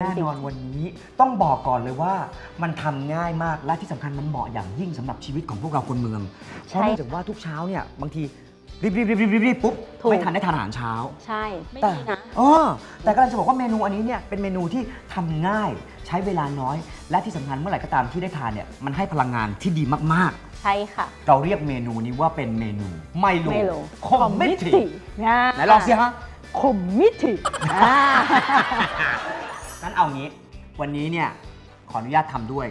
แน่นอนวันนี้ต้องบอกก่อนเลยว่ามันทำง่ายมากและที่สำคัญมันเหมาะอย่างยิ่งสำหรับชีวิตของพวกเราคนเมือง เพใช่ราะเนื่องจากว่าทุกเช้าเนี่ยบางทีรีบรีบรีบรีบรีบรีบปุ๊บถูกไม่ทันได้ทานอาหารเช้า ใช่ไม่แต่ดีนะเออแต่กำลังจะบอกว่าเมนูอันนี้เนี่ยเป็นเมนูที่ทำง่ายใช้เวลาน้อย และที่สำคัญเมื่อไหร่ก็ตามที่ได้ทานเนี่ยมันให้พลังงานที่ดีมากใช่ค่ะๆเราเรียกเมนูนี้ว่าเป็นเมนูไมโลไม่โลคอมมิตินะไหนลองสิฮะคอมมิติอ่า งั้นเอางี้ วันนี้เนี่ยขออนุญาตทำด้วย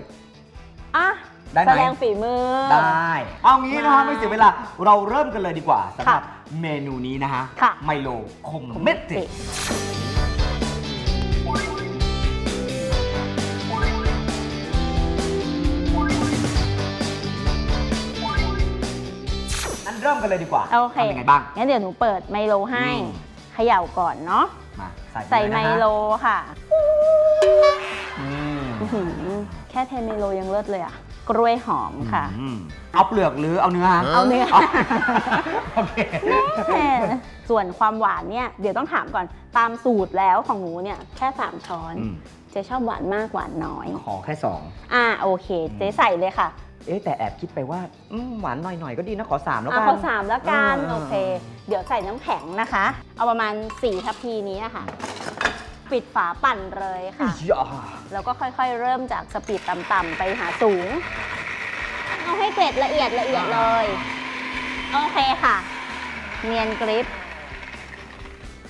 อะได้ไหม แสดงฝีมือ ได้ เอางี้นะฮะมาไม่เสียเวลา เราเริ่มกันเลยดีกว่าสำหรับค่ะเมนูนี้นะฮะ ค่ะ ไมโลคอมเมติงั้นเริ่มกันเลยดีกว่าโอเคทำยังไงบ้าง งั้นเดี๋ยวหนูเปิดไมโลให้อืม เขย่าก่อนเนาะ มาใส่ใส่เลยไมนะฮะโลค่ะอืมอื้อหือ แค่เทไมโลยังเลิศเลยอะ กล้วยหอมค่ะอืมเอาเปลือกหรือเอาเนื้อฮะเอาเนื้อ โอเคแม่ส่วนความหวานเนี่ย เดี๋ยวต้องถามก่อน ตามสูตรแล้วของหนูเนี่ย แค่ 3 ช้อนอืมเจ๊ชอบหวานมากหวานน้อย ขอแค่สองอ่าโอเค เจ๊ใส่เลยค่ะเอ๊ะแต่แอบคิดไปว่าอืมหวานหน่อยๆก็ดีนะขอสามแล้วเอากันข้อสามแล้วกันเออโอเค เดี๋ยวใส่น้ำแข็งนะคะ เอาประมาณ 4 ทัพพีนี้นะคะ ปิดฝาปั่นเลยค่ะอย่าแล้วก็ค่อยๆ เริ่มจากสปีดต่ำๆไปหาสูง เอาให้เกล็ดละเอียดละเอียดเลย โอเคค่ะ เนียนกริป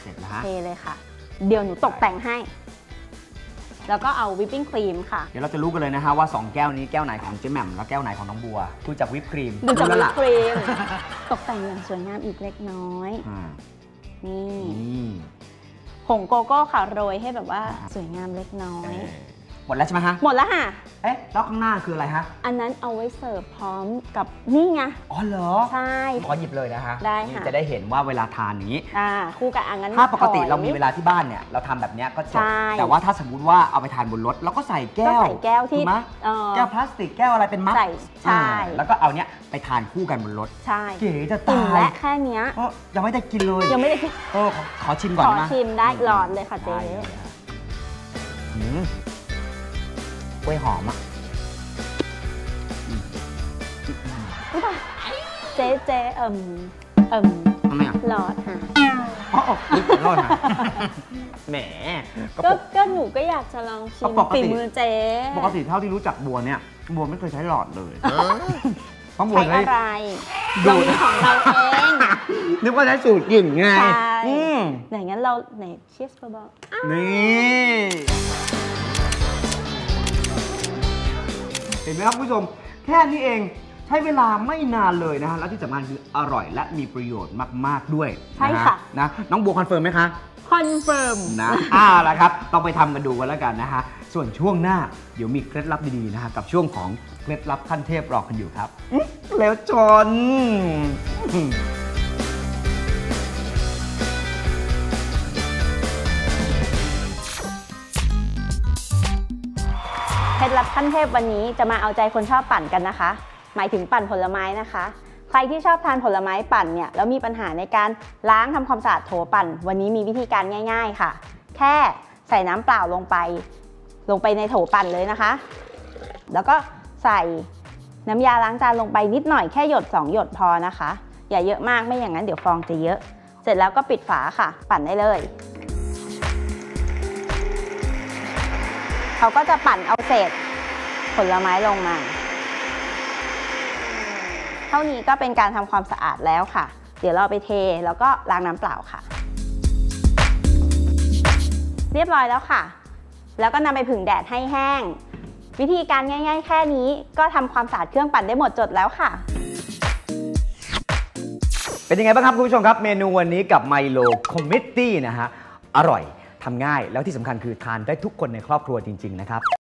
เสร็จแล้วฮะเทเลยค่ะ เดี๋ยวหนูตกแต่งให้ แล้วก็เอาวิปปิ้งครีมค่ะ เดี๋ยวเราจะรู้กันเลยนะฮะว่า 2 แก้วนี้แก้วไหนของเจ๊แหม่มแล้วแก้วไหนของน้องบัวดูจากวิปครีมดูจากแล้วิวปล่ะครีม ตกแต่งอย่างสวยงามอีกเล็กน้อยอ่านี่นี่ ผงโกโก้ค่ะโรยให้แบบว่าสวยงามเล็กน้อยเออหมดแล้วใช่ไหมฮะ หมดแล้วค่ะ เอ๊ะแล้วข้างหน้าคืออะไรฮะ อันนั้นเอาไว้เสิร์ฟพร้อมกับนี่ไง อ๋อเหรอ ใช่ ขอหยิบเลยนะฮะได้ค่ะ นี่จะได้เห็นว่าเวลาทานอย่างนี้ อ่าคู่กับอันนั้นถ้าปกติถอยเรามีเวลาที่บ้านเนี่ยเราทำแบบเนี้ยก็จบ ใช่ แต่ว่าถ้าสมมติว่าเอาไปทานบนรถเราก็ใส่แก้ก็วใส่แก้วที่ถูกไหมเอ่อ แก้วพลาสติกแก้วอะไรเป็นมัดใส่ใช่ อ่าแล้วก็เอาเนี้ย ไปทานคู่กันบนรถ ใช่เก๋จะอิ่ตามยและแค่เนี้ยเอ้อยังไม่ได้กินเลยยังไม่ได้คิดเออขอขอชิมก่อนขอได้ไหมชิมได้หลอดเลยค่ะเจ๊ได้เลยฮะอืมกล้วยหอมอะอุ๊ยตายเจ๊เจ๊เอิ่มเอิ่มทำไมอะหลอดค่ะอ๋ออ๋อขอโทษนะแหมก็ก็ปกก็หนูก็อยากจะลองชิมก็ปกติ ฝีมือเจ๊ ปกติเท่าที่รู้จักบัวเนี่ยบัวไม่เคยใช้หลอดเลย เพราะบัวใช้ใช้อะไรดูเราดมีของเราเองนึกว่าใช้สูตรกลิ่นไงใช่อืมไหนงั้นเราไหนเชียสเบาๆอะนี่เห็นไหมครับคุณผู้ชม แค่นี้เองใช้เวลาไม่นานเลยนะฮะและที่สำคัญคืออร่อยและมีประโยชน์มาก ๆ ด้วยใช่นฮค่ะ นะน้องบัวคอนเฟิร์มไหมคะคอนเฟิร์ม นะอ้าวละครับ ต้องไปทำกันดูกันแล้วกันนะฮะ ส่วนช่วงหน้าเดี๋ยวมีเคล็ดลับดีๆนะฮะกับช่วงของเคล็ดลับขั้นเทพรอกันอยู่ครับอื้อแล้วจนเคล็ดลับขั้นเทพวันนี้จะมาเอาใจคนชอบปั่นกันนะคะ หมายถึงปั่นผลไม้นะคะ ใครที่ชอบทานผลไม้ปั่นเนี่ยแล้วมีปัญหาในการล้างทำความสะอาดโถปั่น วันนี้มีวิธีการง่าย ๆ ค่ะ แค่ใส่น้ำเปล่าลงไป ลงไปในโถปั่นเลยนะคะ แล้วก็ใส่น้ำยาล้างจานลงไปนิดหน่อยแค่หยด 2 หยดพอนะคะ อย่าเยอะมากไม่อย่างนั้นเดี๋ยวฟองจะเยอะ เสร็จแล้วก็ปิดฝาค่ะ ปั่นได้เลยเขาก็จะปั่นเอาเศษผลไม้ลงมา เท่านี้ก็เป็นการทำความสะอาดแล้วค่ะ เดี๋ยวเราไปเทแล้วก็ล้างน้ำเปล่าค่ะ เรียบร้อยแล้วค่ะ แล้วก็นำไปผึ่งแดดให้แห้ง วิธีการง่าย ๆ แค่นี้ก็ทำความสะอาดเครื่องปั่นได้หมดจดแล้วค่ะ เป็นยังไงบ้างครับคุณผู้ชมครับ เมนูวันนี้กับไมโลคอมมิตี้นะฮะ อร่อยทำง่ายแล้วที่สำคัญคือทานได้ทุกคนในครอบครัวจริง ๆ นะครับ